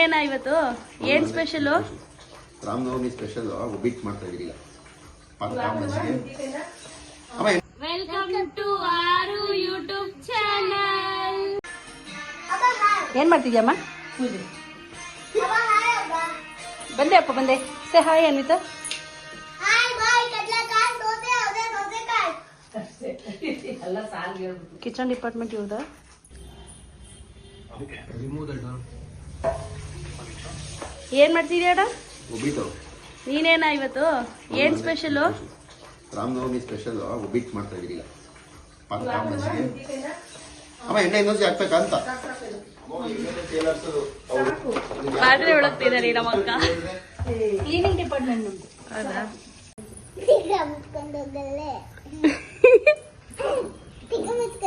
ನೀನೇನಾ ಇವತ್ತು? ಏನ್ ಸ್ಪೆಷಲು ರಾಮನವಮಿ ಸ್ಪೆಷಲ್ ಮಾಡ್ತಾ welcome to our YouTube channel ಏನ್ ಮಾಡ್ತಿದ್ಯಮ್ಮ ಬಂದೆ ಅಪ್ಪ ಬಂದೆ. Say hi Anvitha. Kitchen department ಇವ್ರದ ಏನ್ ಮಾಡ್ತಿದ್ಯಾಡ ಒಬ್ಬಿಟ್ಟು ನೀನೇನಾ ಇವತ್ತು? ಏನ್ ಸ್ಪೆಷಲು ರಾಮನವಮಿ ಸ್ಪೆಷಲ್ ಒಬ್ಬಿಟ್ಟು ಮಾಡ್ತಾ ರಾಮನವಮಿಗೆ. ಅಮ್ಮ ಎಣ್ಣೆ ಪಾತ್ರೆ ಒಳಗ್ತಿದ್ದಾರೆ ನಮ್ಮ ಅಕ್ಕ. ಕ್ಲೀನಿಂಗ್ ಡಿಪಾರ್ಟ್ಮೆಂಟ್ ನಮ್ದು ಹೌದಾ?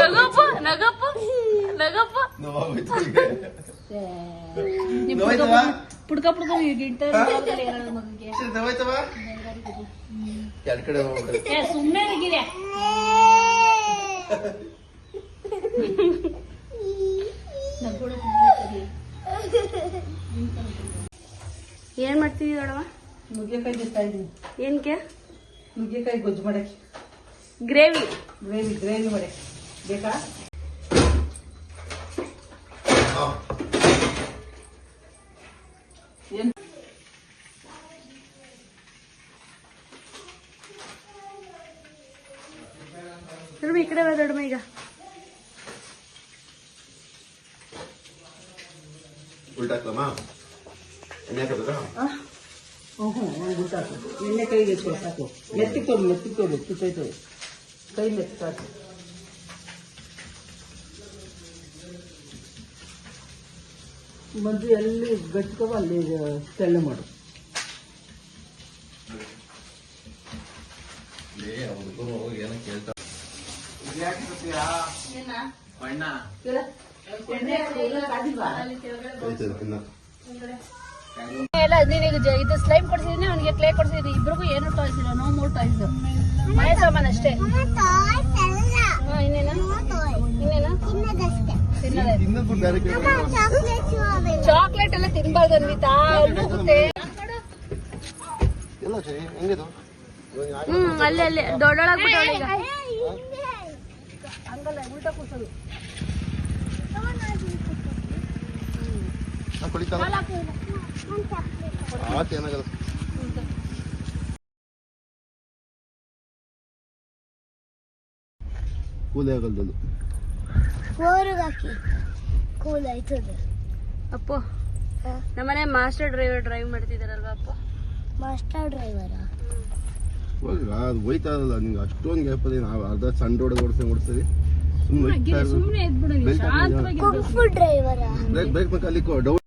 ನಗಪ್ಪ ನಗಪ್ಪ ನಗಪ್ಪ. ನೋವಾಯ್ತವಾ? ಪುಡ್ಕ ಪುಡ್ಕ? ಎರಡ್ ಕಡೆ ಸುಮ್ಮನೆ ಏನ್ ಮಾಡ್ತಿದೀವಿ ನೋಡವ ನುಗ್ಗೆಕಾಯಿ ಬಿಸ್ತಾ ಇದ್ದೀನಿ ಏನ್ಕೆ? ನುಗ್ಗೆಕಾಯಿ ಗೊಜ್ಜು ಮಾಡಕ್ಕೆ. ಗ್ರೇವಿ. ಗ್ರೇವಿ ಗ್ರೇವಿ ಮಾಡಕ್ಕೆ. ಬೇಕಾ? ಈ ಕಡೆ ಬರೋಡಮ್ಮ ಈಗ. ಉಲ್ಟಾಕ್ಲಮ್ಮ ಎಣ್ಣೆ ಹಾಕೋಬೇಕಾ? ಹ್ಞೂ ಗೊತ್ತಾಯ್ತು. ಎಣ್ಣೆ ಕೈಗೆ ಎತ್ಕೊ ಸಾಕು. ಮೆತ್ತಿಗೆ ತೊಗೊಂಡು ಮೆತ್ತಿಗೆ ತೊಗೊಂಡು ಕಿತ್ತೈತೆ ಕೈ ಮೆತ್ತಿ ಸಾಕು. ಮಂಜು ಎಲ್ಲಿ ಗಟ್ಕವ ಅಲ್ಲಿ ತೆಳ್ಳೆ ಮಾಡು. ತಿನ್ನ. ಎಲ್ಲ ನಿನಗೆ ಇದು ಸ್ಲೈಮ್ ಕೊಡ್ಸಿದೀನಿ ಅವನಿಗೆ ಕ್ಲೇ ಕೊಡ್ಸಿದೀನಿ. ಇಬ್ರಿಗೂ ಏನು ಟಾಯ್ಸ್ ಇಲ್ಲ ನೋ ಮೂರ್ ಟಾಯ್ಸ್ ಮನೆ ಸಾಮಾನು ಅಷ್ಟೇ. ಚಾಕ್ಲೇಟ್ ಎಲ್ಲ ತಿನ್ಬಾರ್ದು ಅನ್ವಿತಾ. ಹೋಗುತ್ತೆ ಹ್ಮ್ ಅಲ್ಲಿ ಅಲ್ಲಿ. ಈಗ ಹಂಗಲ್ಲ ಉಲ್ಟಾ ಕೂರ್ಸೋದು ಆ, ಕುಳಿತಾನ ಆತ ಏನಾಗಲ್ಲ. ಕೂಲಿ ಆಗಲ್ದದು. ಕೂಲ್ ಆಯ್ತದೆ. ಅಪ್ಪು ನಮ್ಮನೆ ಮಾಸ್ಟರ್ ಡ್ರೈವರ್ ಡ್ರೈವ್ ಮಾಡ್ತಿದಾರಲ್ವಾ ಅಪ್ಪ? Master driver? ಹೋಗಿ ಅದು ಹೋಯ್ತಾ ಇರಲ್ಲ ನಿಂಗೆ ಅಷ್ಟೊಂದು ಗ್ಯಾಪ್ ಅದೇ ನಾವು ಅರ್ಧ ಸಣ್ಣ ರೋಡ್ ಓಡಿಸ್ದಂಗೆ ಓಡಿಸ್ತೀವಿ ಸುಮ್ಮನೆ ಡ್ರೈವರ? ಬ್ರೇಕ್ ಬ್ರೇಕ್ ಬೇಕು ಅಲ್ಲಿ ಡೌನ್